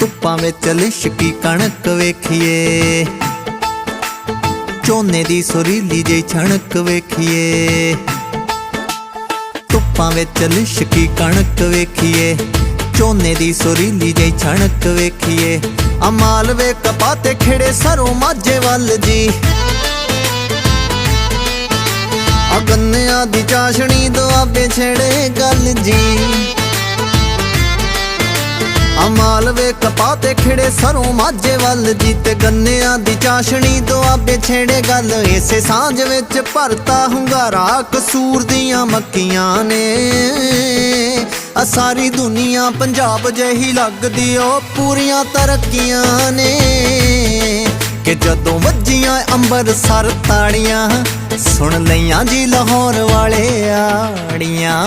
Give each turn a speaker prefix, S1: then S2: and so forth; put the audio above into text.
S1: ਧੁੱਪਾਂ ਵਿੱਚ ਲਿਸ਼ਕੀ ਕਣਕ ਵੇਖੀਏ। ਝੋਨੇ ਦੀ ਸੁਰੀਲੀ ਜਿਹੀ ਛਣਕ ਵੇਖੀਏ। ਧੁੱਪਾਂ ਵਿੱਚ ਲਿਸ਼ਕੀ ਕਣਕ ਵੇਖੀਏ। ਝੋਨੇ ਦੀ ਸੁਰੀਲੀ ਜਿਹੀ ਛਣਕ ਵੇਖੀਏ। ਅਮਾਲ ਮਾਲਵੇ ਕਪਾਹ ਤੇ ਖੇੜੇ ਸਰੋਂ ਮਾਝੇ ਵੱਲ ਜੀ। ਆ ਦੀ ਚਾਸ਼ਣੀ ਦੁਆਬੇ ਛੇੜ ਮਾਲਵੇ ਕਪਾਹ ਤੇ ਖਿੜੇ ਸਰੋਂ ਮਾਝੇ ਵੱਲ ਜੀ ਤੇ ਗੰਨਿਆਂ ਦੀ ਚਾਸ਼ਣੀ ਦੁਆਬੇ ਛੇੜੇ ਗੱਲ। ਇਸੇ ਸਾਂਝ ਵਿੱਚ ਭਰਤਾ ਹੁੰਗਾਰਾ ਕਸੂਰ ਦੀਆਂ ਮੱਕੀਆਂ ਨੇ। ਆ ਸਾਰੀ ਦੁਨੀਆ ਪੰਜਾਬ ਜਿਹੀ ਲੱਗਦੀ ਉਹ ਪੂਰੀਆਂ ਤਰੱਕੀਆਂ ਨੇ। ਕਿ ਜਦੋਂ ਵੱਜੀਆਂ ਅੰਬਰਸਰ ਤਾੜੀਆਂ, ਸੁਣ ਲਈਆਂ ਜੀ ਲਾਹੌਰ ਵਾਲੇ ਆੜੀਆਂ।